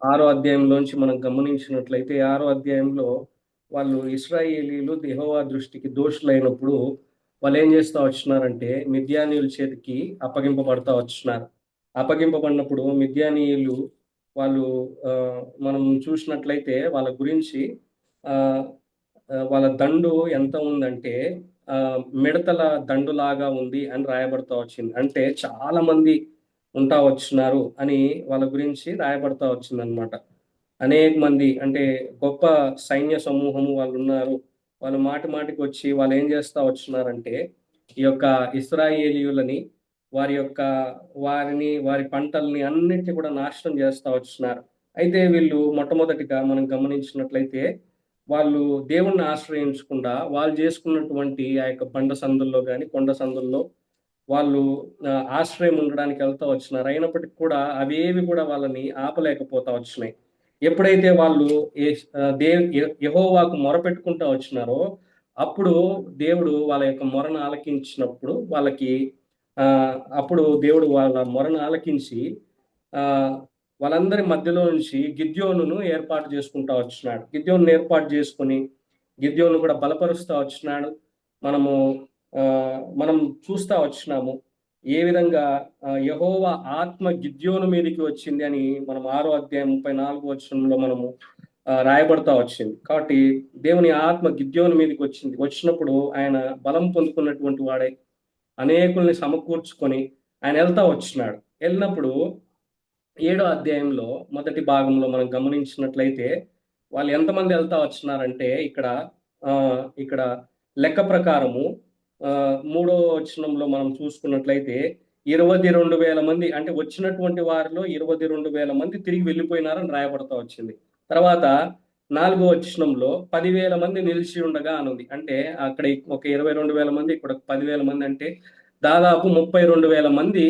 ఆరో అధ్యాయంలోంచి మనం గమనించినట్లయితే ఆరో అధ్యాయంలో వాళ్ళు ఇస్రాయేలీలు దిహోవా దృష్టికి దోషులైనప్పుడు వాళ్ళు ఏం చేస్తా వచ్చినారంటే మిథ్యానీయుల చేతికి అప్పగింపబడతా వచ్చినారు. అప్పగింపబడినప్పుడు మిథ్యానీయులు వాళ్ళు ఆ, మనం చూసినట్లయితే వాళ్ళ గురించి ఆ వాళ్ళ దండు ఎంత ఉందంటే ఆ మిడతల దండులాగా ఉంది అని రాయబడతా వచ్చింది. అంటే చాలా మంది ఉంటా వచ్చినారు అని వాళ్ళ గురించి రాయబడతా వచ్చిందనమాట అనేక మంది అంటే గొప్ప సైన్య సమూహము వాళ్ళు ఉన్నారు. వాళ్ళు మాటి మాటికి వచ్చి వాళ్ళు ఏం చేస్తా వచ్చినారంటే ఈ యొక్క ఇస్రాయేలీయులని వారి యొక్క వారిని వారి పంటల్ని అన్నిటిని కూడా నాశనం చేస్తూ వచ్చినారు అయితే వీళ్ళు మొట్టమొదటిగా మనం గమనించినట్లయితే వాళ్ళు దేవుణ్ణి ఆశ్రయించకుండా వాళ్ళు చేసుకున్నటువంటి ఆ యొక్క బండ సందుల్లో కానీ కొండ సందుల్లో వాళ్ళు ఆశ్రయం ఉండడానికి వెళ్తూ వచ్చినారు. అయినప్పటికీ కూడా అవేవి కూడా వాళ్ళని ఆపలేకపోతా వచ్చినాయి. ఎప్పుడైతే వాళ్ళు ఏ- ఆ, దేవ్ యె- మొరపెట్టుకుంటా వచ్చినారో అప్పుడు దేవుడు వాళ్ళ యొక్క మొరను ఆలకించినప్పుడు వాళ్ళకి ఆ అప్పుడు దేవుడు వాళ్ళ మొరను ఆలకించి ఆ వాళ్ళందరి మధ్యలో నుంచి గిద్యోనును ఏర్పాటు చేసుకుంటా వచ్చినాడు. గిద్యోను ఏర్పాటు చేసుకుని గిద్యోను కూడా బలపరుస్తూ వచ్చినాడు. మనము మనం చూస్తా వచ్చినాము. ఏ విధంగా యహోవ ఆత్మ గిద్యోను మీదకి వచ్చింది అని మనం ఆరో అధ్యాయం ముప్పై నాలుగు వచనంలో మనము రాయబడతా వచ్చింది. కాబట్టి దేవుని ఆత్మ గిద్యోను మీదకి వచ్చింది. వచ్చినప్పుడు ఆయన బలం పొందుకున్నటువంటి వాడే. అనేకుల్ని సమకూర్చుకొని ఆయన వెళ్తా వచ్చినాడు. వెళ్ళినప్పుడు ఏడో అధ్యాయంలో మొదటి భాగంలో మనం గమనించినట్లయితే వాళ్ళు ఎంతమంది వెళ్తా వచ్చినారంటే ఇక్కడ ఆ ఇక్కడ లెక్క ప్రకారము మూడో వచనంలో మనం చూసుకున్నట్లయితే ఇరవై రెండు వేల మంది అంటే వచ్చినటువంటి వారిలో ఇరవై రెండు వేల మంది తిరిగి వెళ్ళిపోయినారని రాయబడతా వచ్చింది. తర్వాత నాలుగో వచనంలో పదివేల మంది నిలిచి ఉండగా అనుంది. అంటే అక్కడ ఒక ఇరవై రెండు వేల మంది ఇక్కడ పదివేల మంది అంటే దాదాపు ముప్పై రెండు వేల మంది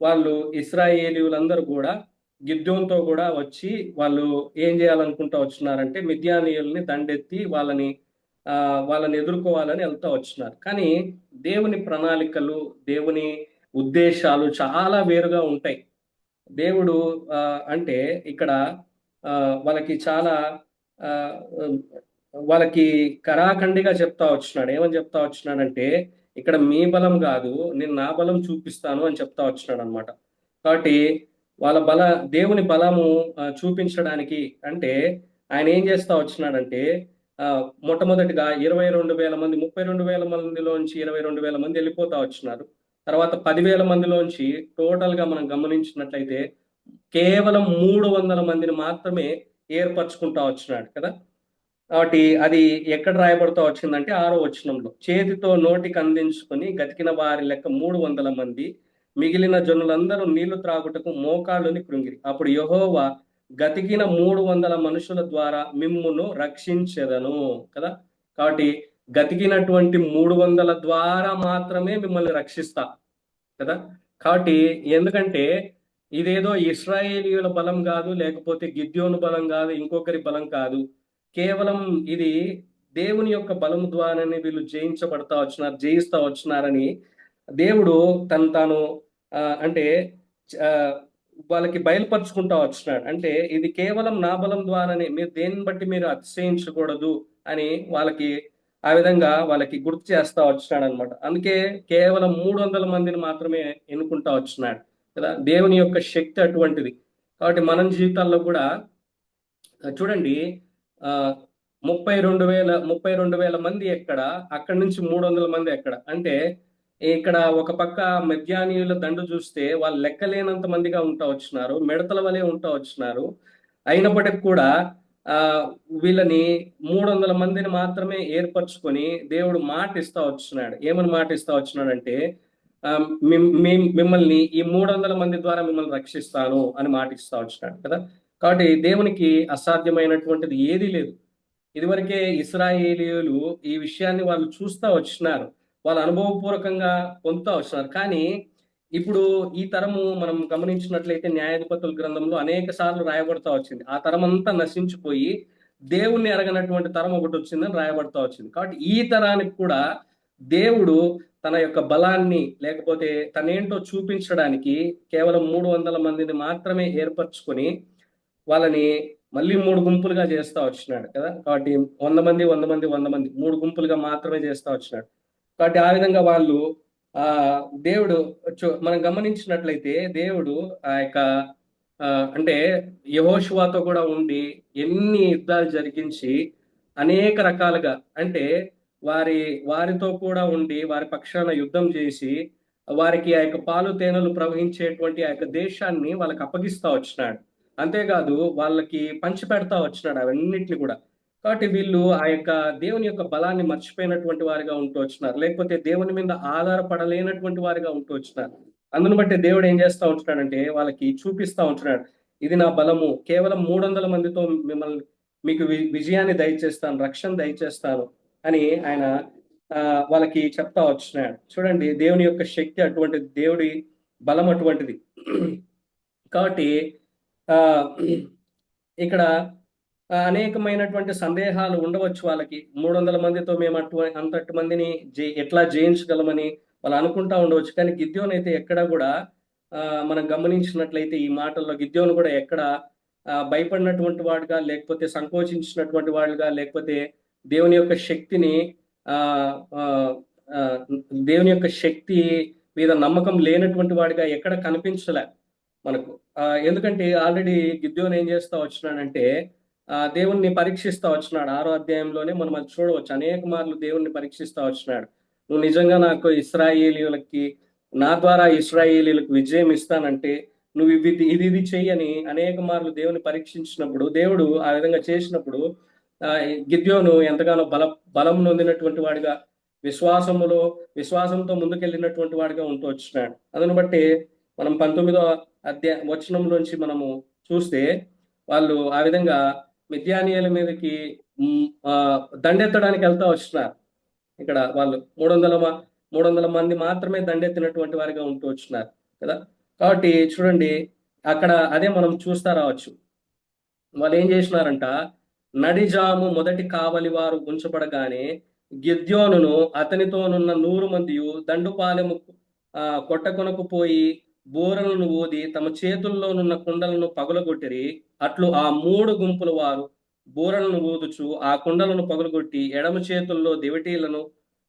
వాళ్ళు ఇస్రాయేలీలందరూ కూడా గిద్దంతో కూడా వచ్చి వాళ్ళు ఏం చేయాలనుకుంటా వచ్చినారంటే మిద్యానీయుల్ని దండెత్తి వాళ్ళని వాళ్ళని ఎదుర్కోవాలని వెళ్తా వచ్చినారు. కానీ దేవుని ప్రణాళికలు దేవుని ఉద్దేశాలు చాలా వేరుగా ఉంటాయి. దేవుడు ఆ, అంటే ఇక్కడ ఆ, వాళ్ళకి చాలా ఆ, వాళ్ళకి కరాఖండిగా చెప్తా వచ్చినాడు. ఏమని చెప్తా వచ్చినాడంటే ఇక్కడ మీ బలం కాదు నేను నా బలం చూపిస్తాను అని చెప్తా వచ్చినాడు అనమాట కాబట్టి వాళ్ళ బల దేవుని బలము చూపించడానికి అంటే ఆయన ఏం చేస్తా వచ్చినాడంటే మొట్టమొదటిగా ఇరవై రెండు వేల మంది ముప్పై రెండు వేల మందిలోంచి ఇరవై రెండు వేల మంది వెళ్ళిపోతా వచ్చినారు. తర్వాత పదివేల మందిలోంచి టోటల్గా మనం గమనించినట్లయితే కేవలం మూడు వందల మందిని మాత్రమే ఏర్పరచుకుంటా వచ్చినాడు కదా. కాబట్టి అది ఎక్కడ రాయబడుతూ వచ్చిందంటే ఆరో వచనంలో. చేతితో నోటికి అందించుకుని గతికిన వారి లెక్క మూడు వందల మంది మిగిలిన జనులందరూ నీళ్ళు త్రాగుటకు మోకాళ్ళుని కృంగిరి. అప్పుడు యహోవా గతికిన మూడు వందల మనుషుల ద్వారా మిమ్మును రక్షించెదను కదా? కాబట్టి గతికినటువంటి మూడు వందల ద్వారా మాత్రమే మిమ్మల్ని రక్షిస్తా కదా? కాబట్టి ఎందుకంటే ఇదేదో ఇస్రాయేలీయుల బలం కాదు లేకపోతే గిద్యోను బలం కాదు ఇంకొకరి బలం కాదు. కేవలం ఇది దేవుని యొక్క బలము ద్వారానే వీళ్ళు జయించబడతా వచ్చినారు జయిస్తా వచ్చినారని దేవుడు తను తాను ఆ, అంటే వాళ్ళకి బయలుపరుచుకుంటా వచ్చినాడు అంటే ఇది కేవలం నా బలం ద్వారానే మీరు దేన్ని బట్టి మీరు అతిశయించకూడదు అని వాళ్ళకి ఆ విధంగా వాళ్ళకి గుర్తు చేస్తా వచ్చినాడు అనమాట అందుకే కేవలం మూడు వందల మందిని మాత్రమే ఎన్నుకుంటా వచ్చినాడు కదా? దేవుని యొక్క శక్తి అటువంటిది. కాబట్టి మన జీవితాల్లో కూడా చూడండి ఆ ముప్పై రెండు వేల ముప్పై రెండు వేల మంది ఎక్కడ? అక్కడి నుంచి మూడు వందల మంది ఎక్కడ? అంటే ఇక్కడ ఒక పక్క మధ్యాహ్నీయుల దండు చూస్తే వాళ్ళు లెక్కలేనంత మందిగా ఉంటా వచ్చినారు మిడతల వలె ఉంటా వచ్చినారు. అయినప్పటికీ కూడా ఆ వీళ్ళని మూడు వందల మందిని మాత్రమే ఏర్పరచుకొని దేవుడు మాట ఇస్తా వచ్చినాడు. ఏమని మాట ఇస్తా వచ్చినాడంటే ఆ, మిమ్- మిమ్- మిమ్మల్ని ఈ మూడు వందల మంది ద్వారా మిమ్మల్ని రక్షిస్తాను అని మాట ఇస్తా వచ్చినాడు కదా. కాబట్టి దేవునికి అసాధ్యమైనటువంటిది ఏదీ లేదు. ఇదివరకే ఇస్రాయేలీయులు ఈ విషయాన్ని వాళ్ళు చూస్తా వచ్చినారు. వాళ్ళు అనుభవపూర్వకంగా పొందుతూ వచ్చినారు కానీ ఇప్పుడు ఈ తరము మనం గమనించినట్లయితే న్యాయాధిపతుల గ్రంథంలో అనేక సార్లు రాయబడతా వచ్చింది. ఆ తరం అంతా నశించిపోయి దేవుణ్ణి అరగనటువంటి తరం ఒకటి వచ్చిందని రాయబడతా వచ్చింది. కాబట్టి ఈ తరానికి కూడా దేవుడు తన యొక్క బలాన్ని లేకపోతే తనేంటో చూపించడానికి కేవలం మూడు వందల మందిని మాత్రమే ఏర్పరచుకొని వాళ్ళని మళ్ళీ మూడు గుంపులుగా చేస్తా వచ్చినాడు కదా. కాబట్టి వంద మంది వంద మంది వంద మంది మూడు గుంపులుగా మాత్రమే చేస్తా వచ్చినాడు. కాబట్టి ఆ విధంగా వాళ్ళు ఆ దేవుడు మనం గమనించినట్లయితే దేవుడు ఆ యొక్క అంటే యహోషువాతో కూడా ఉండి ఎన్ని యుద్ధాలు జరిగించి అనేక రకాలుగా అంటే వారి వారితో కూడా ఉండి వారి పక్షాన యుద్ధం చేసి వారికి ఆ యొక్క పాలు తేనెలు ప్రవహించేటువంటి ఆ యొక్క దేశాన్ని వాళ్ళకి అప్పగిస్తా వచ్చినాడు. అంతేకాదు వాళ్ళకి పంచి పెడతా వచ్చినాడు అవన్నిటిని కూడా. కాబట్టి వీళ్ళు ఆ యొక్క దేవుని యొక్క బలాన్ని మర్చిపోయినటువంటి వారిగా ఉంటూ వచ్చినారు. లేకపోతే దేవుని మీద ఆధారపడలేనటువంటి వారిగా ఉంటూ వచ్చినారు. అందును బట్టి దేవుడు ఏం చేస్తా ఉంటున్నాడంటే వాళ్ళకి చూపిస్తా ఉంటున్నాడు. ఇది నా బలము. కేవలం మూడు వందల మందితో మిమ్మల్ని మీకు వి- విజయాన్ని దయచేస్తాను రక్షణ దయచేస్తాను అని ఆయన ఆ, వాళ్ళకి చెప్తా వచ్చినాడు. చూడండి దేవుని యొక్క శక్తి అటువంటిది దేవుడి బలం అటువంటిది. కాబట్టి ఆ ఇక్కడ అనేకమైనటువంటి సందేహాలు ఉండవచ్చు వాళ్ళకి. మూడు వందల మందితో మేము అటు అంతటి మందిని జే- ఎట్లా జయించగలమని వాళ్ళు అనుకుంటా ఉండవచ్చు. కానీ గిద్యోన్ అయితే ఎక్కడ కూడా ఆ, మనం గమనించినట్లయితే ఈ మాటల్లో గిద్యోన్ కూడా ఎక్కడ భయపడినటువంటి వాడుగా లేకపోతే సంకోచించినటువంటి వాడుగా లేకపోతే దేవుని యొక్క శక్తిని ఆ ఆ, దేవుని యొక్క శక్తి మీద నమ్మకం లేనటువంటి వాడిగా ఎక్కడ కనిపించలే మనకు. ఆ, ఎందుకంటే ఆల్రెడీ గిద్యోన్ ఏం చేస్తా వచ్చినాడంటే దేవుణ్ణి పరీక్షిస్తా వచ్చినాడు. ఆరో అధ్యాయంలోనే మనం అది చూడవచ్చు. అనేక మార్లు దేవుణ్ణి పరీక్షిస్తా వచ్చినాడు. నువ్వు నిజంగా నాకు ఇస్రాయేలీలకి నా ద్వారా ఇస్రాయేలీలకు విజయం ఇస్తానంటే నువ్వు ఇవి ఇది ఇది చెయ్యని అనేక మార్లు దేవుని పరీక్షించినప్పుడు దేవుడు ఆ విధంగా చేసినప్పుడు ఆ గిద్యోను ఎంతగానో బల బలం నొందినటువంటి వాడిగా విశ్వాసములో విశ్వాసంతో ముందుకెళ్ళినటువంటి వాడిగా ఉంటూ వచ్చినాడు. అందును బట్టి మనం పంతొమ్మిదో అధ్యాయ వచనంలోంచి మనము చూస్తే వాళ్ళు ఆ విధంగా మిథ్యానీయుల మీదకి ఆ, దండెత్తడానికి వెళ్తా వచ్చినారు. ఇక్కడ వాళ్ళు మూడు వందల మూడు వందల మంది మాత్రమే దండెత్తినటువంటి వారిగా ఉంటూ వచ్చినారు కదా? కాబట్టి చూడండి అక్కడ అదే మనం చూస్తా రావచ్చు. వాళ్ళు ఏం చేసినారంట నడిజాము మొదటి కావలి వారు ఉంచబడగానే గిద్యోనును అతనితోనున్న నూరు మందియు దండుపాలెము ఆ, కొట్టకొనకు పోయి బోరలను ఊది తమ చేతుల్లోనున్న కుండలను పగులగొట్టిరి. అట్లు ఆ మూడు గుంపుల వారు బూరలను ఊదుచు ఆ కుండలను పగులగొట్టి ఎడమ చేతుల్లో దివిటీలను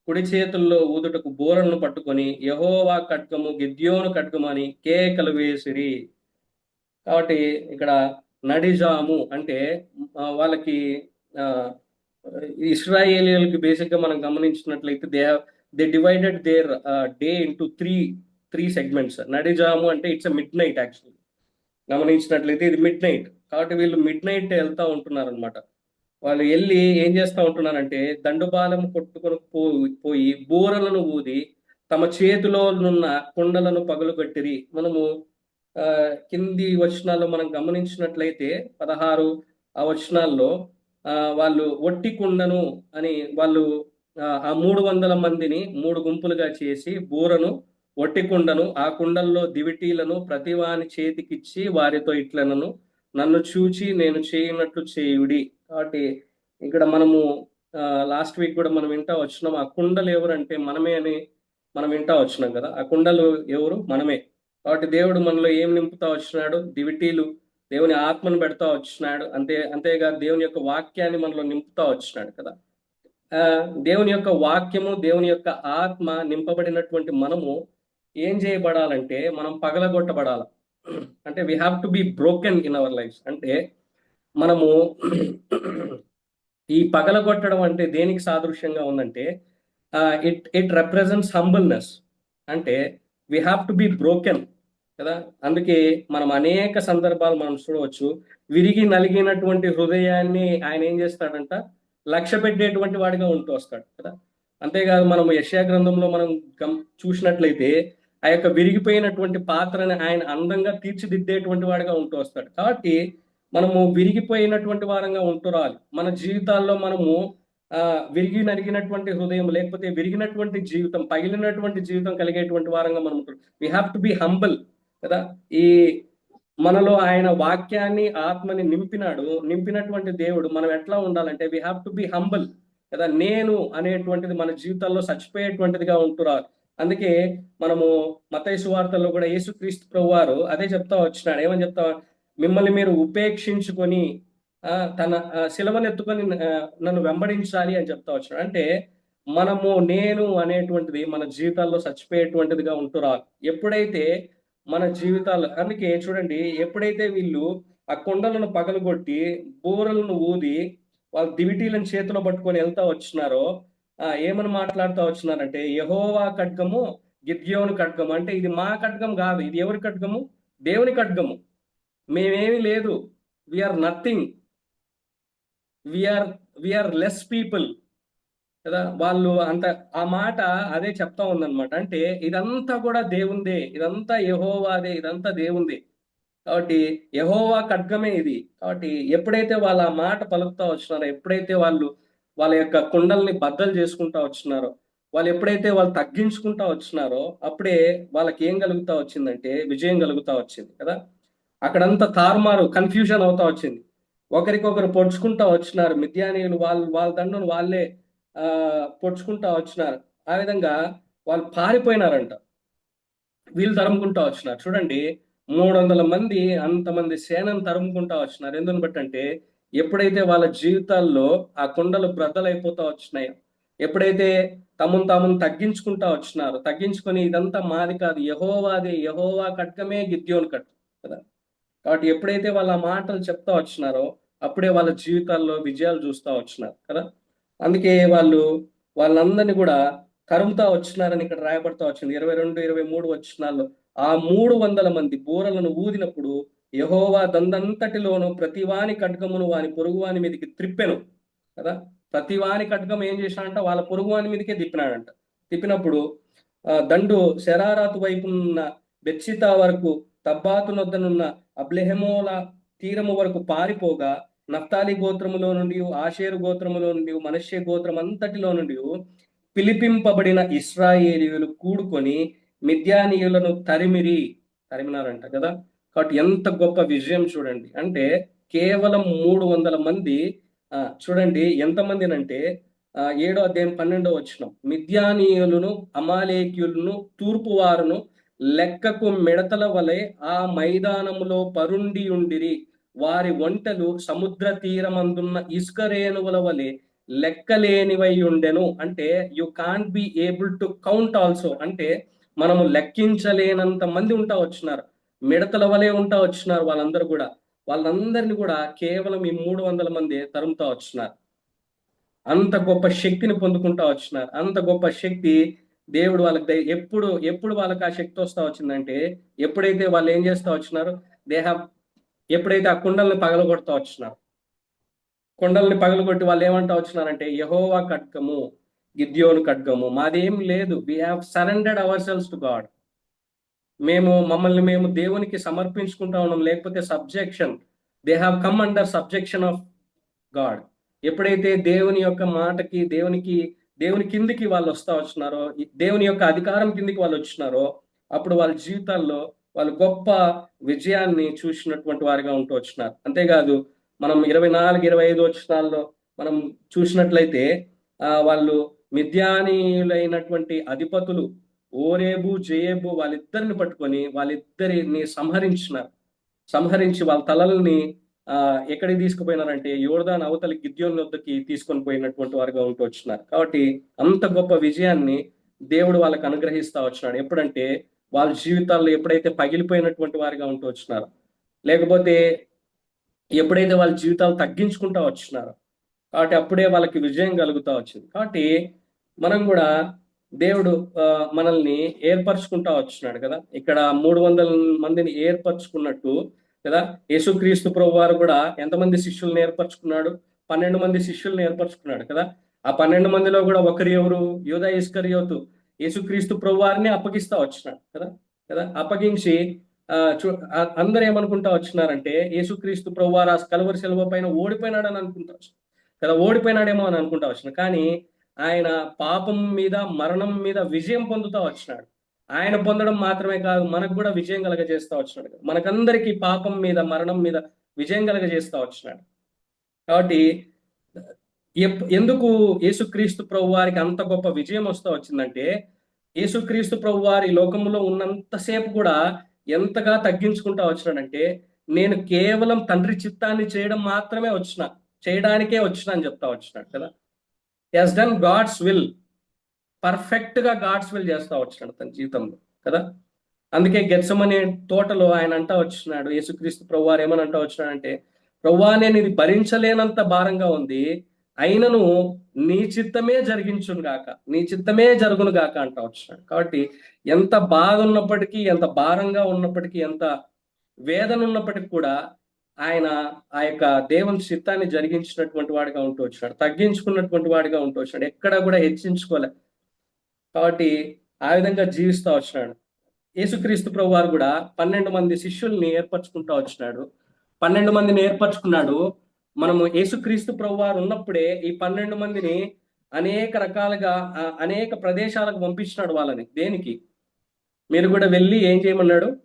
కుడి చేతుల్లో ఊదుటకు బూరలను పట్టుకొని యహోవా ఖడ్గము గిద్యోను ఖడ్గము అని కేకలు వేసిరి. కాబట్టి ఇక్కడ నడిజాము అంటే వాళ్ళకి ఇస్రాయేలియల్కి బేసిక్గా బేసిక్గా మనం గమనించినట్లయితే they they divided their day into three three segments నడిజాము అంటే ఇట్స్ మిడ్ నైట్ యాక్చువల్లీ గమనించినట్లయితే ఇది మిడ్ నైట్ కాబట్టి వీళ్ళు మిడ్ నైట్ వెళ్తా ఉంటున్నారు అనమాట వాళ్ళు వెళ్ళి ఏం చేస్తా ఉంటున్నారంటే దండుబాలం కొట్టుకొని పో- పోయి బూరలను ఊది తమ చేతిలో నున్న కుండలను పగులుగొట్టిరి. మనము ఆ, కింది వచనాల్లో మనం గమనించినట్లయితే పదహారు ఆ వచనాల్లో ఆ, వాళ్ళు ఒట్టి కుండను అని వాళ్ళు ఆ, ఆ మూడు వందల మందిని మూడు గుంపులుగా చేసి బూరను ఒట్టి కుండను ఆ కుండల్లో దివిటీలను ప్రతివాని చేతికిచ్చి వారితో ఇట్లనను నన్ను చూచి నేను చేయనట్లు చేయుడి. కాబట్టి ఇక్కడ మనము లాస్ట్ వీక్ కూడా మనం వింటా వచ్చినాం ఆ కుండలు ఎవరంటే మనమే అని మనం వింటా వచ్చినాం కదా ఆ కుండలు ఎవరు? మనమే. కాబట్టి దేవుడు మనలో ఏం నింపుతా వచ్చినాడు? దివిటీలు దేవుని ఆత్మను పెడతా వచ్చినాడు అంతే అంతేగా దేవుని యొక్క వాక్యాన్ని మనలో నింపుతా వచ్చినాడు కదా. ఆ దేవుని యొక్క వాక్యము దేవుని యొక్క ఆత్మ నింపబడినటువంటి మనము ఏం చేయబడాలంటే మనం పగలగొట్టబడాల. అంటే we have to be broken in our life అంటే మనము ఈ పగలగొట్టడం అంటే దేనికి సాదృశ్యంగా ఉందంటే ఇట్ ఇట్ రిప్రజెంట్స్ హంబుల్నెస్ అంటే we have to be broken కదా? అందుకే మనం అనేక సందర్భాలు మనం చూడవచ్చు. విరిగి నలిగినటువంటి హృదయాన్ని ఆయన ఏం చేస్తాడంట? లక్ష్య పెట్టేటువంటి వాడిగా ఉంటూ వస్తాడు కదా? అంతేకాదు మనం యశా గ్రంథంలో మనం గమ్ చూసినట్లయితే ఆ యొక్క విరిగిపోయినటువంటి పాత్రని ఆయన అందంగా తీర్చిదిద్దేటువంటి వాడిగా ఉంటూ వస్తాడు. కాబట్టి మనము విరిగిపోయినటువంటి వారంగా ఉంటూ రాలి. మన జీవితాల్లో మనము ఆ విరిగి నరిగినటువంటి హృదయం లేకపోతే విరిగినటువంటి జీవితం పగిలినటువంటి జీవితం కలిగేటువంటి వారంగా మనం we have to be humble కదా? ఈ మనలో ఆయన వాక్యాన్ని ఆత్మని నింపినాడు నింపినటువంటి దేవుడు మనం ఎట్లా ఉండాలంటే we have to be humble కదా? నేను అనేటువంటిది మన జీవితాల్లో చచ్చిపోయేటువంటిదిగా ఉంటూ అందుకే మనము మతైసు వార్తల్లో కూడా యేసుక్రీస్తు ప్రభు వారు అదే చెప్తా వచ్చినాడు. ఏమని చెప్తా? మిమ్మల్ని మీరు ఉపేక్షించుకొని ఆ, తన ఆ, ఎత్తుకొని నన్ను వెంబడించాలి అని చెప్తా వచ్చినాడు. అంటే మనము నేను అనేటువంటిది మన జీవితాల్లో చచ్చిపోయేటువంటిదిగా ఉంటురా? ఎప్పుడైతే మన జీవితాలు అందుకే చూడండి ఎప్పుడైతే వీళ్ళు ఆ కొండలను పగలగొట్టి బూరలను ఊది వాళ్ళ దివిటీలను చేతిలో పట్టుకొని వెళ్తా వచ్చినారో ఏమని మాట్లాడుతూ వచ్చినారంటే యహోవా ఖడ్గము గిద్యోను ఖడ్గము. అంటే ఇది మా ఖడ్గం కాదు ఇది ఎవరి ఖడ్గము? దేవుని ఖడ్గము. మేమేమి లేదు. We are nothing we are we are less people కదా? వాళ్ళు అంత ఆ మాట అదే చెప్తా ఉందన్నమాట. అంటే ఇదంతా కూడా దేవుందే. ఇదంతా యహోవాదే. ఇదంతా దేవుందే. కాబట్టి యహోవా ఖడ్గమే ఇది. కాబట్టి ఎప్పుడైతే వాళ్ళు ఆ మాట పలుకుతా వచ్చినారో ఎప్పుడైతే వాళ్ళు వాళ్ళ యొక్క కుండల్ని బద్దలు చేసుకుంటా వచ్చినారో వాళ్ళు ఎప్పుడైతే వాళ్ళు తగ్గించుకుంటా వచ్చినారో అప్పుడే వాళ్ళకి ఏం కలుగుతా వచ్చిందంటే విజయం కలుగుతా వచ్చింది కదా. అక్కడంతా తారుమారు కన్ఫ్యూజన్ అవుతా వచ్చింది. ఒకరికొకరు పొడుచుకుంటా వచ్చినారు. మిథ్యానీయులు వాళ్ళు వాళ్ళ దండును వాళ్ళే ఆ పొడుచుకుంటా వచ్చినారు. ఆ విధంగా వాళ్ళు పారిపోయినారంట. వీళ్ళు తరుముకుంటా వచ్చినారు. చూడండి మూడు వందల మంది అంతమంది సేనను తరుముకుంటా వచ్చినారు. ఎందుని బట్టి అంటే ఎప్పుడైతే వాళ్ళ జీవితాల్లో ఆ కుండలు బ్రద్దలైపోతా వచ్చినాయో ఎప్పుడైతే తమను తామును తగ్గించుకుంటా వచ్చినారు తగ్గించుకొని ఇదంతా మాది కాదు యహోవాది యహోవా కట్కమే గిద్యోని కట్ కదా. కాబట్టి ఎప్పుడైతే వాళ్ళ మాటలు చెప్తా వచ్చినారో అప్పుడే వాళ్ళ జీవితాల్లో విజయాలు చూస్తా వచ్చినారు కదా. అందుకే వాళ్ళు వాళ్ళందరినీ కూడా తరుముతా వచ్చినారని ఇక్కడ రాయబడతా వచ్చింది. ఇరవై రెండు ఇరవై మూడు వచ్చినాల్లో ఆ మూడు వందల మంది బూరలను ఊదినప్పుడు యహోవా దందంతటిలోను ప్రతివాని ఖడ్గమును వాని పొరుగువాని మీదకి త్రిప్పెను కదా? ప్రతివాని ఖడ్గం ఏం చేశాడంట? వాళ్ళ పొరుగువాని మీదకే తిప్పినాడంట. తిప్పినప్పుడు ఆ దండు శరారాతు వైపు ఉన్న బెత్సితా వరకు తబ్బాతు నొద్దనున్న అబ్లెహమోల తీరము వరకు పారిపోగా నఫ్తాలి గోత్రములో నుండి ఆషేరు గోత్రములో నుండి మనష్య గోత్రం అంతటిలో నుండి పిలిపింపబడిన ఇస్రాయేలీయులు కూడుకొని మిద్యానీయులను తరిమిరి తరిమినారంట కదా? కాబట్టి ఎంత గొప్ప విజయం చూడండి. అంటే కేవలం మూడు వందల మంది ఆ, చూడండి ఎంతమందినంటే అంటే ఏడో అధ్యాయం పన్నెండో వచ్చిన మిథ్యానీయులను అమాలేక్యులను తూర్పు వారును లెక్కకు మిడతల వలె ఆ మైదానములో పరుండి ఉండిరి. వారి వంటలు సముద్ర తీరమందున్న ఇసుక రేణువుల వలె లెక్కలేనివై ఉండెను. అంటే you can't be able to count also అంటే మనము లెక్కించలేనంత మంది ఉంటా వచ్చినారు. మిడతల వలె ఉంటా వచ్చినారు వాళ్ళందరూ కూడా. వాళ్ళందరినీ కూడా కేవలం ఈ మూడు వందల మంది తరుముతా వచ్చినారు. అంత గొప్ప శక్తిని పొందుకుంటా వచ్చినారు. అంత గొప్ప శక్తి దేవుడు వాళ్ళకి ఎప్పుడు ఎప్పుడు వాళ్ళకి ఆ శక్తి వస్తా వచ్చిందంటే ఎప్పుడైతే వాళ్ళు ఏం చేస్తా వచ్చినారు దే ఎప్పుడైతే ఆ కుండల్ని పగలగొడతా వచ్చినారు. కుండల్ని పగలగొట్టి వాళ్ళు ఏమంటా వచ్చినారంటే యహోవా ఖడ్గము గిద్యోను ఖడ్గము మాదేం లేదు. We have surrendered our selves to God మేము మమ్మల్ని మేము దేవునికి సమర్పించుకుంటా ఉన్నాం. లేకపోతే subjection they have come under subjection of God ఎప్పుడైతే దేవుని యొక్క మాటకి దేవునికి దేవుని కిందికి వాళ్ళు వస్తా వచ్చినారో దేవుని యొక్క అధికారం కిందికి వాళ్ళు వచ్చినారో అప్పుడు వాళ్ళ జీవితాల్లో వాళ్ళు గొప్ప విజయాన్ని చూసినటువంటి వారిగా ఉంటూ వచ్చినారు. అంతేకాదు మనం ఇరవై నాలుగు ఇరవై ఐదు వచ్చినాల్లో మనం చూసినట్లయితే ఆ వాళ్ళు మిథ్యానీయులైనటువంటి అధిపతులు ఓరేబు జయేబు వాళ్ళిద్దరిని పట్టుకొని వాళ్ళిద్దరిని సంహరించినారు సంహరించి వాళ్ళ తలల్ని ఆ ఎక్కడికి తీసుకుపోయినారంటే యోర్దాన్ అవతలి గిద్యోన్ వద్దకి తీసుకొని పోయినటువంటి వారుగా ఉంటూ వచ్చినారు. కాబట్టి అంత గొప్ప విజయాన్ని దేవుడు వాళ్ళకి అనుగ్రహిస్తా వచ్చినాడు. ఎప్పుడంటే వాళ్ళ జీవితాల్లో ఎప్పుడైతే పగిలిపోయినటువంటి వారిగా ఉంటూ వచ్చినారు లేకపోతే ఎప్పుడైతే వాళ్ళ జీవితాలు తగ్గించుకుంటా వచ్చినారో కాబట్టి అప్పుడే వాళ్ళకి విజయం కలుగుతా వచ్చింది. కాబట్టి మనం కూడా దేవుడు ఆ, మనల్ని ఏర్పరచుకుంటా వచ్చినాడు కదా. ఇక్కడ మూడు వందల మందిని ఏర్పరచుకున్నట్టు కదా యేసుక్రీస్తు ప్రభు వారు కూడా ఎంతమంది శిష్యుల్ని ఏర్పరచుకున్నాడు? పన్నెండు మంది శిష్యుల్ని ఏర్పరచుకున్నాడు కదా. ఆ పన్నెండు మందిలో కూడా ఒకరు ఎవరు? యోధా ఇస్కరియోతు. యేసుక్రీస్తు ప్రభు వారిని అప్పగిస్తా వచ్చినాడు కదా. కదా అప్పగించి ఆ చూ అందరూ ఏమనుకుంటా వచ్చినారంటే యేసుక్రీస్తు ప్రభు వారు ఆ కలువరి సెలవు పైన ఓడిపోయినాడని అనుకుంటా వచ్చినారు. కదా ఓడిపోయినాడేమో అని అనుకుంటా వచ్చిన కానీ ఆయన పాపం మీద మరణం మీద విజయం పొందుతా వచ్చినాడు. ఆయన పొందడం మాత్రమే కాదు మనకు కూడా విజయం కలగజేస్తా వచ్చినాడు మనకందరికీ పాపం మీద మరణం మీద విజయం కలగజేస్తా వచ్చినాడు. కాబట్టి ఎందుకు యేసుక్రీస్తు ప్రభు వారికి అంత గొప్ప విజయం వస్తూ వచ్చిందంటే యేసుక్రీస్తు ప్రభు వారి లోకంలో ఉన్నంతసేపు కూడా ఎంతగా తగ్గించుకుంటా వచ్చినాడంటే నేను కేవలం తండ్రి చిత్తాన్ని చేయడం మాత్రమే వచ్చిన చేయడానికే వచ్చిన అని చెప్తా వచ్చినాడు కదా. ఎస్ డన్ గాడ్స్ విల్ పర్ఫెక్ట్గా గాడ్స్ విల్ చేస్తా వచ్చినాడు తన జీవితంలో కదా? అందుకే గెత్సమనే తోటలో ఆయన అంటా వచ్చినాడు యేసుక్రీస్తు ప్రభువారు ఏమని అంటా వచ్చినాడంటే ప్రవ్వా నేను ఇది భరించలేనంత భారంగా ఉంది. అయినను నీ చిత్తమే జరిగించును గాక నీ చిత్తమే జరుగును గాక అంటా వచ్చినాడు. కాబట్టి ఎంత బాధ ఉన్నప్పటికీ ఎంత భారంగా ఉన్నప్పటికీ ఎంత వేదన ఉన్నప్పటికీ కూడా ఆయన ఆ యొక్క దేవుని చిత్తాన్ని జరిగించినటువంటి వాడిగా ఉంటూ వచ్చినాడు తగ్గించుకున్నటువంటి వాడిగా ఉంటూ వచ్చినాడు ఎక్కడ కూడా హెచ్చించుకోలే. కాబట్టి ఆ విధంగా జీవిస్తూ వచ్చినాడు. యేసుక్రీస్తు ప్రభు వారు కూడా పన్నెండు మంది శిష్యుల్ని ఏర్పరచుకుంటూ వచ్చినాడు. పన్నెండు మందిని ఏర్పరచుకున్నాడు. మనము యేసుక్రీస్తు ప్రభు వారు ఉన్నప్పుడే ఈ పన్నెండు మందిని అనేక రకాలుగా అనేక ప్రదేశాలకు పంపించినాడు వాళ్ళని. దేనికి? మీరు కూడా వెళ్ళి ఏం చేయమన్నాడు?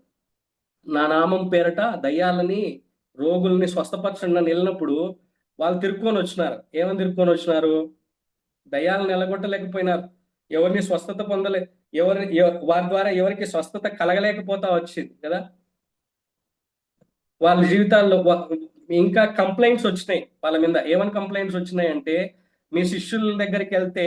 నా నామం పేరట దయ్యాలని రోగుల్ని స్వస్థపరచండి అని వెళ్ళినప్పుడు వాళ్ళు తిరుక్కొని వచ్చినారు. ఏమని తిరుక్కొని వచ్చినారు? దయాలను నిలగొట్టలేకపోయినారు. ఎవరిని స్వస్థత పొందలే ఎవరి వారి ద్వారా ఎవరికి స్వస్థత కలగలేకపోతా వచ్చింది కదా? వాళ్ళ జీవితాల్లో ఇంకా కంప్లైంట్స్ వచ్చినాయి వాళ్ళ మీద. ఏమని కంప్లైంట్స్ వచ్చినాయి అంటే మీ శిష్యుల దగ్గరికి వెళ్తే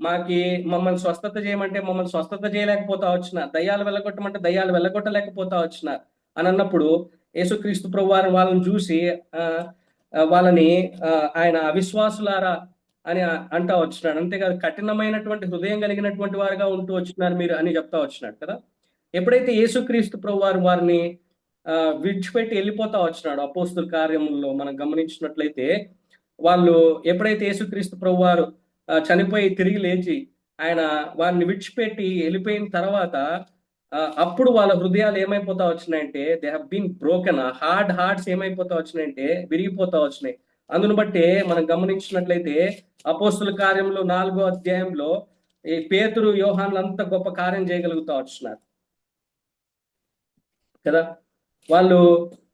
మాకి మమ్మల్ని స్వస్థత చేయమంటే మమ్మల్ని స్వస్థత చేయలేకపోతా వచ్చిన దయ్యాలు వెళ్ళగొట్టమంటే దయ్యాలు వెళ్ళగొట్టలేకపోతా వచ్చిన అని అన్నప్పుడు యేసుక్రీస్తు ప్రభు వారిని వాళ్ళని చూసి ఆ, వాళ్ళని ఆయన అవిశ్వాసులారా అని అంటా వచ్చినాడు. అంతేకాదు కఠినమైనటువంటి హృదయం కలిగినటువంటి వారుగా ఉంటూ వచ్చినారు మీరు అని చెప్తా వచ్చినాడు కదా. ఎప్పుడైతే యేసుక్రీస్తు ప్రభు వారు వారిని ఆ, విడిచిపెట్టి వెళ్ళిపోతా వచ్చినాడు అపోస్తుల కార్యముల్లో మనం గమనించినట్లయితే వాళ్ళు ఎప్పుడైతే యేసుక్రీస్తు ప్రభు వారు చనిపోయి తిరిగి లేచి ఆయన వారిని విడిచిపెట్టి వెళ్ళిపోయిన తర్వాత అప్పుడు వాళ్ళ హృదయాలు ఏమైపోతా వచ్చినాయంటే they have been broken hard hearts ఏమైపోతా వచ్చినాయంటే విరిగిపోతా వచ్చినాయి. అందును బట్టి మనం గమనించినట్లయితే అపోస్తుల కార్యంలో నాలుగో అధ్యాయంలో ఈ పేతురు యోహాన్లు అంత గొప్ప కార్యం చేయగలుగుతా వచ్చినారు. కదా? వాళ్ళు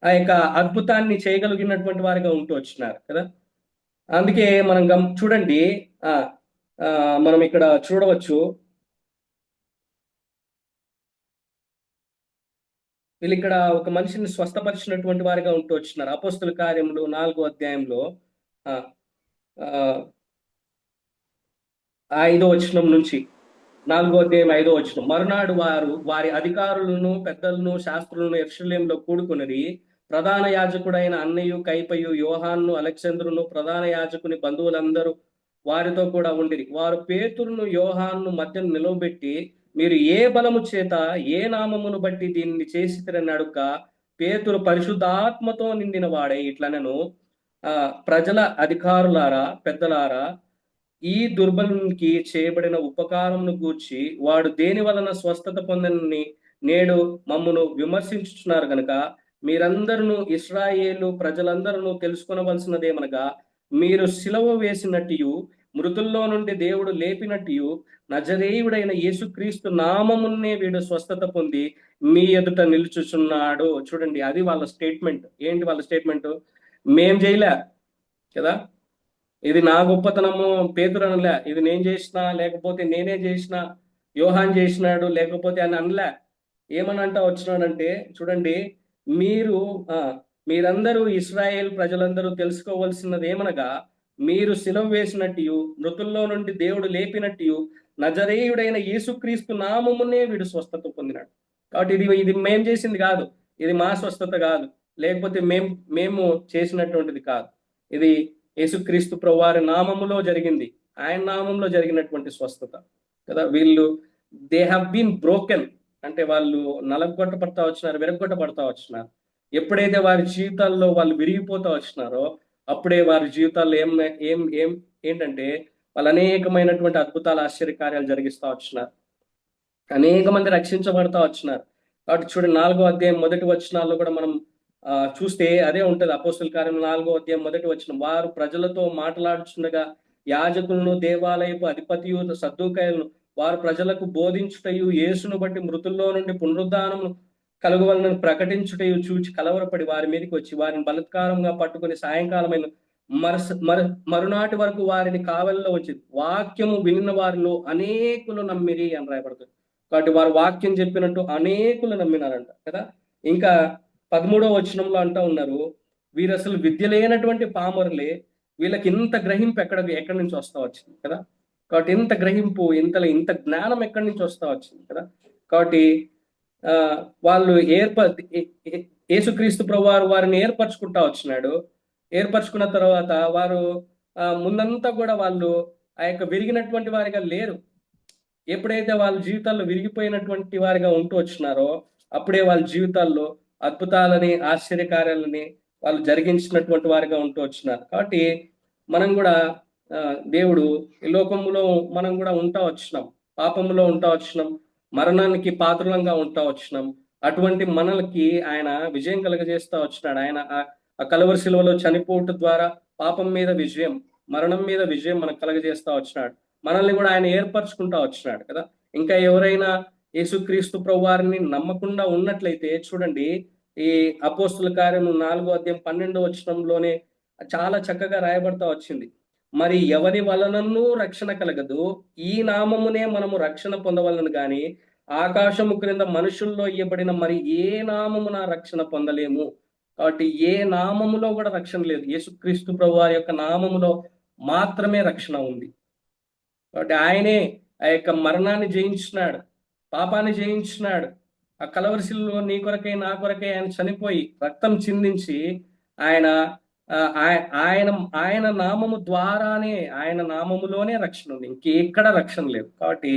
ఆ యొక్క అద్భుతాన్ని చేయగలిగినటువంటి వారిగా ఉంటూ వచ్చినారు కదా? అందుకే మనం గమ్ చూడండి ఆ ఆ, మనం ఇక్కడ చూడవచ్చు. వీళ్ళు ఇక్కడ ఒక మనిషిని స్వస్థపరిచినటువంటి వారిగా ఉంటూ వచ్చినారు. అపోస్తుల కార్యములు నాలుగో అధ్యాయంలో ఆ, ఆ, ఐదో వచనం నుంచి నాలుగో అధ్యాయం ఐదో వచనం. మరునాడు వారు వారి అధికారులను పెద్దలను శాస్త్రులను ఎర్షలేంలో కూడుకుని ప్రధాన యాజకుడైన అన్నయ్యు కైపయు యోహాన్ను అలెక్సాంద్రును ప్రధాన యాజకుని బంధువులందరూ వారితో కూడా ఉండిరి. వారు పేతురును యోహాన్ను మధ్యను నిలవబెట్టి మీరు ఏ బలము చేత ఏ నామమును బట్టి దీన్ని చేసిరని అడుక పేతురు పరిశుద్ధాత్మతో నిండిన వాడే. ఇట్లనను ఆ ప్రజల అధికారులారా పెద్దలారా ఈ దుర్బలునికి చేయబడిన ఉపకారమును గూర్చి వాడు దేని వలన స్వస్థత పొందని నేడు మమ్మను విమర్శించుచున్నారు గనక మీరందరూ ఇస్రాయేలు ప్రజలందరూ తెలుసుకొనవలసినదేమనగా మీరు సిలవ వేసినట్టు మృతుల్లో నుండి దేవుడు లేపినట్టు నజరేయుడైన యేసుక్రీస్తు నామమున్నే వీడు స్వస్థత పొంది మీ ఎదుట నిలుచుచున్నాడు. చూడండి అది వాళ్ళ స్టేట్మెంట్. ఏంటి వాళ్ళ స్టేట్మెంట్? మేం చేయలే కదా? ఇది నా గొప్పతనము పేతురు అనలే ఇది నేను చేసినా లేకపోతే నేనే చేసిన యోహాన్ చేసినాడు లేకపోతే అని అనలే? ఏమని అంటా వచ్చినాడంటే చూడండి మీరు ఆ మీరందరూ ఇస్రాయేల్ ప్రజలందరూ తెలుసుకోవలసినది ఏమనగా మీరు శిలం వేసినట్టు మృతుల్లో నుండి దేవుడు లేపినట్టు నజరేయుడైన యేసుక్రీస్తు నామమునే వీడు స్వస్థత పొందినాడు. కాబట్టి ఇది ఇది మేం చేసింది కాదు. ఇది మా స్వస్థత కాదు. లేకపోతే మేం మేము చేసినటువంటిది కాదు. ఇది యేసుక్రీస్తు ప్రవారి నామములో జరిగింది. ఆయన నామంలో జరిగినటువంటి స్వస్థత. కదా వీళ్ళు దే హ్యావ్ బీన్ బ్రోకెన్ అంటే వాళ్ళు నలగొట్టబడతా వచ్చినారు విరగొట్టబడతా వచ్చినారు. ఎప్పుడైతే వారి జీవితాల్లో వాళ్ళు విరిగిపోతా వచ్చినారో అప్పుడే వారి జీవితాల్లో ఏం ఏం ఏం ఏంటంటే వాళ్ళు అనేకమైనటువంటి అద్భుతాలు ఆశ్చర్యకార్యాలు జరిగిస్తా వచ్చినారు. అనేక మంది రక్షించబడతా వచ్చినారు. కాబట్టి చూడండి నాలుగో అధ్యాయం మొదటి వచనాల్లో కూడా మనం చూస్తే అదే ఉంటది. అపోస్తుల కార్యం నాలుగో అధ్యాయం మొదటి వచ్చిన వారు ప్రజలతో మాట్లాడుచుండగా యాజకులను దేవాలయపు అధిపతియు సద్దుకాయలను వారు ప్రజలకు బోధించుటయు యేసును బట్టి మృతుల్లో నుండి పునరుద్ధానము కలుగవలనని ప్రకటించుట చూచి కలవరపడి వారి మీదకి వచ్చి వారిని బలత్కారంగా పట్టుకుని సాయంకాలమైన మరుస మరు మరునాటి వరకు వారిని కావలిలో వచ్చి వాక్యము వినిన వారిలో అనేకులు నమ్మిరి అని రాయబడుతుంది. కాబట్టి వారు వాక్యం చెప్పినట్టు అనేకులు నమ్మినారంట కదా? ఇంకా పదమూడవ వచనంలో అంటా ఉన్నారు వీరు అసలు విద్య లేనటువంటి పామరులే వీళ్ళకి ఇంత గ్రహింపు ఎక్కడ ఎక్కడి నుంచి వస్తా వచ్చింది కదా? కాబట్టి ఇంత గ్రహింపు ఇంత ఇంత జ్ఞానం ఎక్కడి నుంచి వస్తా వచ్చింది కదా? కాబట్టి వాళ్ళు ఏర్ప ఏ- ఏ- యేసుక్రీస్తు వారిని ఏర్పరచుకుంటా వచ్చినాడు. ఏర్పరచుకున్న తర్వాత వారు ఆ, ముందంతా కూడా వాళ్ళు ఆ యొక్క విరిగినటువంటి వారిగా లేరు. ఎప్పుడైతే వాళ్ళ జీవితాల్లో విరిగిపోయినటువంటి వారిగా ఉంటూ వచ్చినారో అప్పుడే వాళ్ళ జీవితాల్లో అద్భుతాలని ఆశ్చర్యకార్యాలని వాళ్ళు జరిగించినటువంటి వారిగా ఉంటూ వచ్చినారు. కాబట్టి మనం కూడా ఆ, దేవుడు ఈ లోకంలో మనం కూడా ఉంటా వచ్చినాం. పాపంలో ఉంటా వచ్చినాం. మరణానికి పాత్రలంగా ఉంటా వచ్చినాం. అటువంటి మనలకి ఆయన విజయం కలగజేస్తా వచ్చినాడు. ఆయన ఆ- కలవరి శిలువలో చనిపోవటం ద్వారా పాపం మీద విజయం మరణం మీద విజయం మనకు కలగజేస్తా వచ్చినాడు. మనల్ని కూడా ఆయన ఏర్పరచుకుంటా వచ్చినాడు కదా. ఇంకా ఎవరైనా యేసుక్రీస్తు ప్రభు వారిని నమ్మకుండా ఉన్నట్లయితే చూడండి ఈ అపోస్తుల కార్యం నాలుగో అధ్యాయం పన్నెండో వచనంలోనే చాలా చక్కగా రాయబడతా వచ్చింది. మరి ఎవరి వలనను రక్షణ కలగదు. ఈ నామమునే మనము రక్షణ పొందవలను గాని ఆకాశము క్రింద మనుషుల్లో ఇవ్వబడిన మరి ఏ నామమున రక్షణ పొందలేము. కాబట్టి ఏ నామములో కూడా రక్షణ లేదు. యేసుక్రీస్తు ప్రభు వారి యొక్క నామములో మాత్రమే రక్షణ ఉంది. కాబట్టి ఆయనే ఆ యొక్క మరణాన్ని జయించినాడు పాపాన్ని జయించినాడు. ఆ కలవరిశిల్లో నీ కొరకై నా కొరకై ఆయన చనిపోయి రక్తం చిందించి ఆయన ఆయన ఆయన నామము ద్వారానే ఆయన నామములోనే రక్షణ ఉంది. ఇంకెక్కడ రక్షణ లేదు. కాబట్టి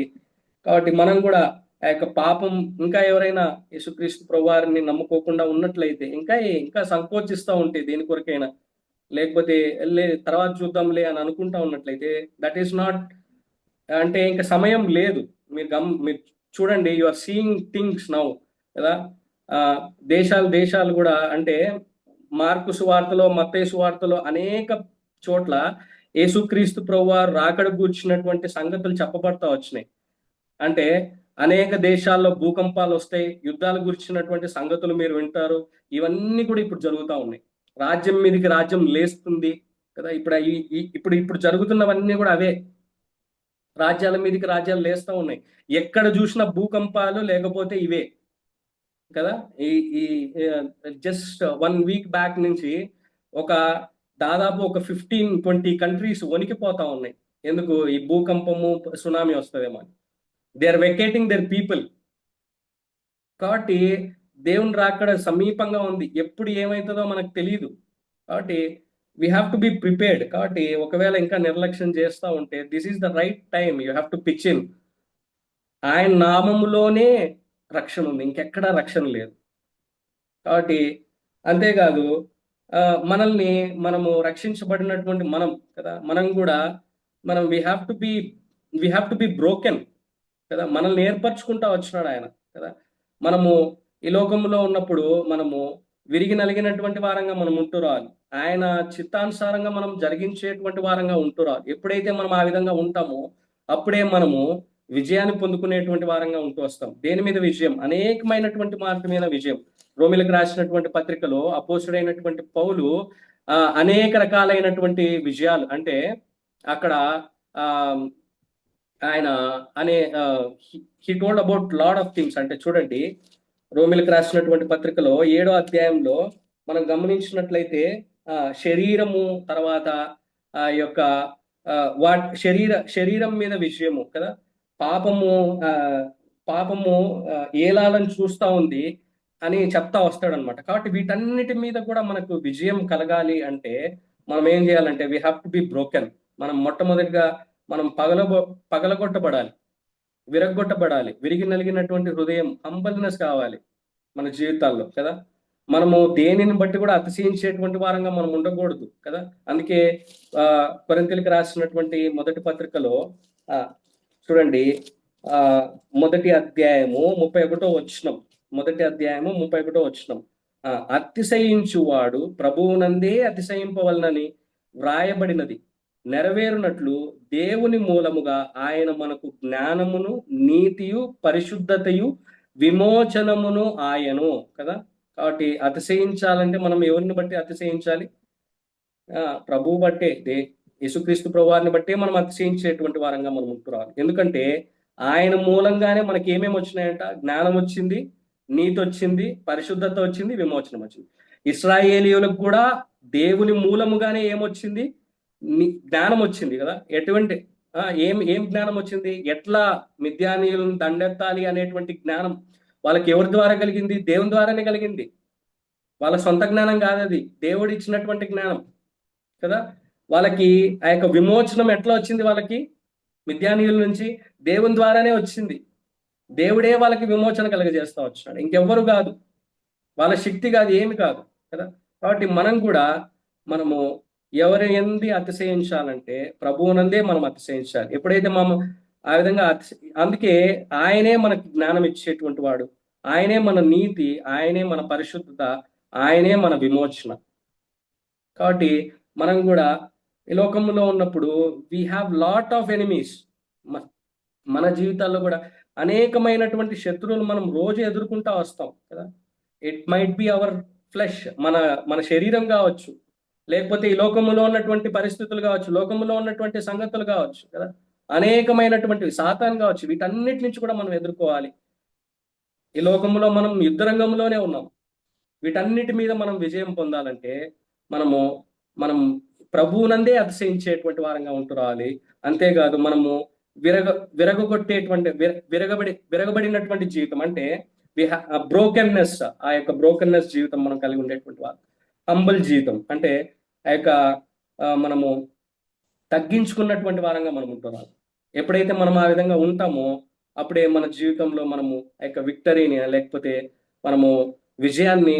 కాబట్టి మనం కూడా ఆ యొక్క పాపం ఇంకా ఎవరైనా యేసుక్రీస్తు ప్రభువారిని నమ్ముకోకుండా ఉన్నట్లయితే ఇంకా ఇంకా సంకోచిస్తూ ఉంటే దేని కొరకైనా లేకపోతే లే తర్వాత చూద్దాంలే అని అనుకుంటా ఉన్నట్లయితే దట్ ఈస్ నాట్ అంటే ఇంకా సమయం లేదు. మీరు గమ్ మీరు చూడండి you are seeing things now కదా? ఆ, దేశాలు దేశాలు కూడా అంటే మార్కు సువార్తలో మత్తయి సువార్తలో అనేక చోట్ల యేసుక్రీస్తు ప్రభువారు రాకడ కూర్చున్నటువంటి సంగతులు చెప్పబడతా వచ్చినాయి. అంటే అనేక దేశాల్లో భూకంపాలు వస్తాయి యుద్ధాలు గురించినటువంటి సంగతులు మీరు వింటారు ఇవన్నీ కూడా ఇప్పుడు జరుగుతూ ఉన్నాయి. రాజ్యం మీదకి రాజ్యం లేస్తుంది కదా ఇప్పుడు ఇప్పుడు ఇప్పుడు జరుగుతున్నవన్నీ కూడా అవే. రాజ్యాల మీదకి రాజ్యాలు లేస్తూ ఉన్నాయి. ఎక్కడ చూసినా భూకంపాలు లేకపోతే ఇవే. కదా? ఈ ఈ జస్ట్ వన్ వీక్ బ్యాక్ నుంచి ఒక దాదాపు ఒక ఫిఫ్టీన్ ట్వంటీ కంట్రీస్ వణికిపోతా ఉన్నాయి. ఎందుకు? ఈ భూకంపము సునామీ వస్తుందేమో అని. They are vacating their people కాబట్టి దేవుని రాకడ సమీపంగా ఉంది. ఎప్పుడు ఏమవుతుందో మనకు తెలియదు కాబట్టి we have to be prepared కాబట్టి ఒకవేళ ఇంకా నిర్లక్ష్యం చేస్తూ ఉంటే this is the right time you have to pitch in ఆయన నామములోనే రక్షణ ఉంది. ఇంకెక్కడా రక్షణ లేదు. కాబట్టి అంతేకాదు ఆ, మనల్ని మనము రక్షించబడినటువంటి మనం కదా మనం కూడా మనం we have to be we have to be broken కదా మనల్ని ఏర్పరచుకుంటా వచ్చినాడు ఆయన కదా. మనము ఈ లోకంలో ఉన్నప్పుడు మనము విరిగి నలిగినటువంటి వారంగా మనం ఉంటూ రావాలి. ఆయన చిత్తానుసారంగా మనం జరిగించేటువంటి వారంగా ఉంటూ రావాలి. ఎప్పుడైతే మనం ఆ విధంగా ఉంటామో అప్పుడే మనము విజయాన్ని పొందుకునేటువంటి వారంగా ఉంటూ వస్తాం. దేని మీద విజయం? అనేకమైనటువంటి మార్గమైన విజయం. రోమిలకు రాసినటువంటి పత్రికలో అపోసుడైనటువంటి పౌలు ఆ, అనేక రకాలైనటువంటి విజయాలు అంటే అక్కడ ఆ ఆయన అనే he told about lot of things అంటే చూడండి రోమిలకు రాసినటువంటి పత్రికలో ఏడో అధ్యాయంలో మనం గమనించినట్లయితే ఆ శరీరము తర్వాత ఆ యొక్క వాట్ శరీర శరీరం మీద విజయము కదా? పాపము ఆ పాపము ఏలాలని చూస్తా ఉంది అని చెప్తా వస్తాడు అనమాట కాబట్టి వీటన్నిటి మీద కూడా మనకు విజయం కలగాలి అంటే మనం ఏం చేయాలంటే we have to be broken మనం మొట్టమొదటిగా మనం పగలగొ పగలగొట్టబడాలి విరగొట్టబడాలి విరిగి నలిగినటువంటి హృదయం హంబల్నెస్ కావాలి మన జీవితాల్లో కదా? మనము దేనిని బట్టి కూడా అతిశయించేటువంటి వారంగా మనం ఉండకూడదు కదా? అందుకే ఆ కొరింతలకు రాసినటువంటి మొదటి పత్రికలో ఆ చూడండి ఆ మొదటి అధ్యాయము ముప్పై ఒకటో వచ్చినం మొదటి అధ్యాయము ముప్పై ఒకటో వచ్చినం ఆ అతిశయించువాడు ప్రభువునందే అతిశయింపవలనని వ్రాయబడినది. నెరవేరునట్లు దేవుని మూలముగా ఆయన మనకు జ్ఞానమును నీతియు పరిశుద్ధతయు విమోచనమును ఆయను కదా? కాబట్టి అతిశయించాలంటే మనం ఎవరిని బట్టి అతిశయించాలి? ఆ ప్రభువు బట్టే. దే యేసుక్రీస్తు ప్రభువారిని బట్టే మనం అతిశయించేటువంటి వారంగా మనం ఉంటురావాలి ఎందుకంటే ఆయన మూలంగానే మనకి ఏమేమి వచ్చినాయంట? జ్ఞానం వచ్చింది నీతి వచ్చింది పరిశుద్ధత వచ్చింది విమోచనం వచ్చింది. ఇస్రాయేలీయులకు కూడా దేవుని మూలముగానే ఏమొచ్చింది? జ్ఞానం వచ్చింది కదా? ఎటువంటి ఏం ఏం జ్ఞానం వచ్చింది? ఎట్లా మిథ్యానీయులను దండెత్తాలి అనేటువంటి జ్ఞానం వాళ్ళకి ఎవరి ద్వారా కలిగింది? దేవుని ద్వారానే కలిగింది. వాళ్ళ సొంత జ్ఞానం కాదది. దేవుడు ఇచ్చినటువంటి జ్ఞానం కదా? వాళ్ళకి ఆ యొక్క విమోచనం ఎట్లా వచ్చింది వాళ్ళకి? మిథ్యానీయుల నుంచి దేవుని ద్వారానే వచ్చింది. దేవుడే వాళ్ళకి విమోచన కలగజేస్తా వచ్చినాడు ఇంకెవ్వరు కాదు. వాళ్ళ శక్తి కాదు ఏమి కాదు కదా? కాబట్టి మనం కూడా మనము ఎవరి ఎంది అతిశయించాలంటే ప్రభువునందే మనం అతిశయించాలి. ఎప్పుడైతే మనం ఆ విధంగా అందుకే ఆయనే మనకి జ్ఞానం ఇచ్చేటువంటి వాడు. ఆయనే మన నీతి ఆయనే మన పరిశుద్ధత ఆయనే మన విమోచన. కాబట్టి మనం కూడా ఈ లోకంలో ఉన్నప్పుడు we have lot of enemies మన జీవితాల్లో కూడా అనేకమైనటువంటి శత్రువులు మనం రోజు ఎదుర్కొంటా వస్తాం కదా. It might be our flesh మన మన శరీరం కావచ్చు. లేకపోతే ఈ లోకములో ఉన్నటువంటి పరిస్థితులు కావచ్చు లోకములో ఉన్నటువంటి సంగతులు కావచ్చు కదా. అనేకమైనటువంటి సాతాన్ కావచ్చు వీటన్నిటి నుంచి కూడా మనం ఎదుర్కోవాలి. ఈ లోకములో మనం యుద్ధ రంగంలోనే ఉన్నాం. వీటన్నిటి మీద మనం విజయం పొందాలంటే మనము మనం ప్రభువునందే అతిశయించేటువంటి వారంగా ఉంటురాలి. అంతేకాదు మనము విరగ విరగొట్టేటువంటి విర- విరగబడి విరగబడినటువంటి జీవితం అంటే బ్రోకెన్నెస్ ఆ యొక్క బ్రోకెన్నెస్ జీవితం మనం కలిగి ఉండేటువంటి వారు. హంబుల్ జీవితం అంటే ఆ యొక్క ఆ, మనము తగ్గించుకున్నటువంటి వారంగా మనం ఉంటున్నాం ఎప్పుడైతే మనం ఆ విధంగా ఉంటామో అప్పుడే మన జీవితంలో మనము ఆ యొక్క విక్టరీని లేకపోతే మనము విజయాన్ని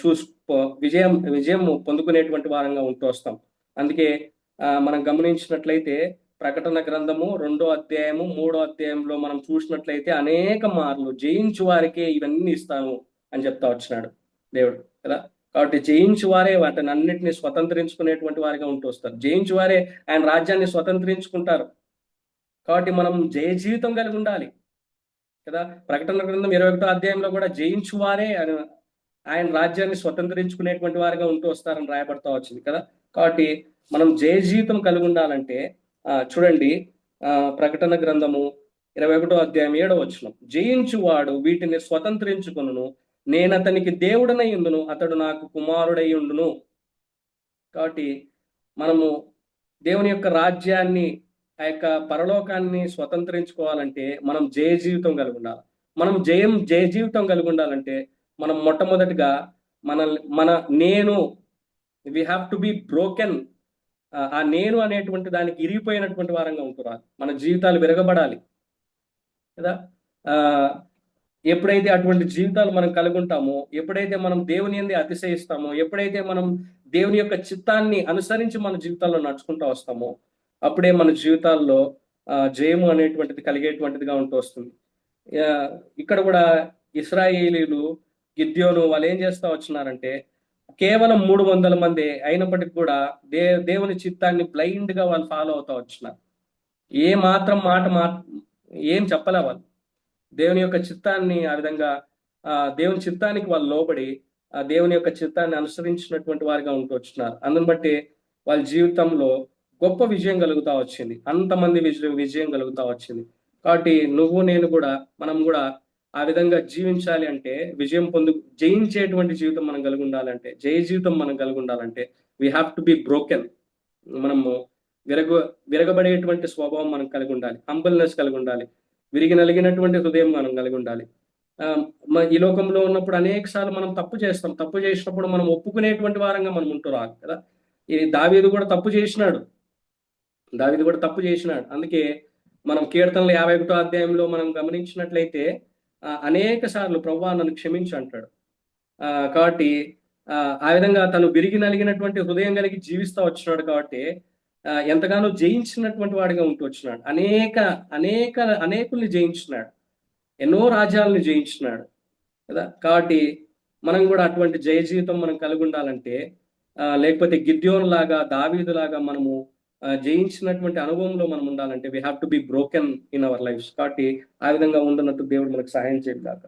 చూసు విజయం విజయం పొందుకునేటువంటి వారంగా ఉంటూ వస్తాం. అందుకే మనం గమనించినట్లయితే ప్రకటన గ్రంథము రెండో అధ్యాయము మూడో అధ్యాయంలో మనం చూసినట్లయితే అనేక మార్లు జయించు వారికే ఇవన్నీ ఇస్తాను అని చెప్తా వచ్చినాడు దేవుడు కదా? కాబట్టి జయించు వారే వాటిని అన్నింటినీ స్వతంత్రించుకునేటువంటి వారిగా ఉంటూ వస్తారు. జయించు వారే ఆయన రాజ్యాన్ని స్వతంత్రించుకుంటారు. కాబట్టి మనం జయ జీవితం కలిగి ఉండాలి కదా? ప్రకటన గ్రంథం ఇరవై ఒకటో అధ్యాయంలో కూడా జయించు వారే అని ఆయన రాజ్యాన్ని స్వతంత్రించుకునేటువంటి వారిగా ఉంటూ వస్తారని రాయబడతా వచ్చింది కదా. కాబట్టి మనం జయ జీవితం కలిగి ఉండాలంటే ఆ, చూడండి ఆ, ప్రకటన గ్రంథము ఇరవై ఒకటో అధ్యాయం ఏడవ వచ్చిన జయించువాడు వీటిని స్వతంత్రించుకొనును. నేను అతనికి దేవుడనై ఉండును అతడు నాకు కుమారుడై ఉండును. కాబట్టి మనము దేవుని యొక్క రాజ్యాన్ని ఆ యొక్క పరలోకాన్ని స్వతంత్రించుకోవాలంటే మనం జయ జీవితం కలిగి ఉండాలి. మనం జయం జయ జీవితం కలిగి ఉండాలంటే మనం మొట్టమొదటిగా మన మన నేను we have to be broken ఆ నేను అనేటువంటి దానికి ఇరిగిపోయినటువంటి వారంగా ఉంటున్నారు మన జీవితాలు విరగబడాలి. కదా? ఆ ఎప్పుడైతే అటువంటి జీవితాలు మనం కలిగి ఉంటామో ఎప్పుడైతే మనం దేవుని ఎందు అతిశయిస్తామో ఎప్పుడైతే మనం దేవుని యొక్క చిత్తాన్ని అనుసరించి మన జీవితాల్లో నడుచుకుంటూ వస్తామో అప్పుడే మన జీవితాల్లో జయము అనేటువంటిది కలిగేటువంటిదిగా ఉంటూ వస్తుంది. ఇక్కడ కూడా ఇస్రాయేలీలు గిద్యోను వాళ్ళు ఏం చేస్తా వచ్చినారంటే కేవలం మూడు వందల మంది అయినప్పటికీ కూడా దే దేవుని చిత్తాన్ని బ్లైండ్గా వాళ్ళు ఫాలో అవుతా వచ్చినారు. ఏ మాత్రం మాట మా ఏం చెప్పలే వాళ్ళు. దేవుని యొక్క చిత్తాన్ని ఆ విధంగా ఆ దేవుని చిత్తానికి వాళ్ళు లోబడి ఆ దేవుని యొక్క చిత్తాన్ని అనుసరించినటువంటి వారిగా ఉంటూ వచ్చినారు. అందుని బట్టి వాళ్ళ జీవితంలో గొప్ప విజయం కలుగుతా వచ్చింది. అంతమంది విజయం విజయం కలుగుతా వచ్చింది. కాబట్టి నువ్వు నేను కూడా మనం కూడా ఆ విధంగా జీవించాలి అంటే విజయం పొందు జయించేటువంటి జీవితం మనం కలిగి ఉండాలంటే జయ జీవితం మనం కలిగి ఉండాలంటే we have to be broken మనము విరగ విరగబడేటువంటి స్వభావం మనం కలిగి ఉండాలి. హంబల్నెస్ కలిగి ఉండాలి. విరిగి నలిగినటువంటి హృదయం మనం కలిగి ఉండాలి. ఈ లోకంలో ఉన్నప్పుడు అనేక సార్లు మనం తప్పు చేస్తాం. తప్పు చేసినప్పుడు మనం ఒప్పుకునేటువంటి వారంగా మనం ఉంటూ కదా? ఈ దావీదు కూడా తప్పు చేసినాడు. దావీదు కూడా తప్పు చేసినాడు. అందుకే మనం కీర్తనలు యాభై ఒకటో అధ్యాయంలో మనం గమనించినట్లయితే అనేక సార్లు ప్రవ్వా నన్ను క్షమించు అంటాడు. ఆ, కాబట్టి ఆ, విధంగా తను విరిగి నలిగినటువంటి హృదయం కలిగి జీవిస్తూ వచ్చినాడు కాబట్టి ఎంతగానో జయించినటువంటి వాడిగా ఉంటూ వచ్చినాడు. అనేక అనేక అనేకుల్ని జయించినాడు. ఎన్నో రాజ్యాలను జయించినాడు. కదా? కాబట్టి మనం కూడా అటువంటి జయ జీవితం మనం కలిగి ఉండాలంటే ఆ, లేకపోతే గిద్యోన్ లాగా దావీదు లాగా మనము జయించినటువంటి అనుభవంలో మనం ఉండాలంటే we have to be broken in our life కాబట్టి ఆ విధంగా ఉండనట్టు దేవుడు మనకు సహాయం చేయదు కాక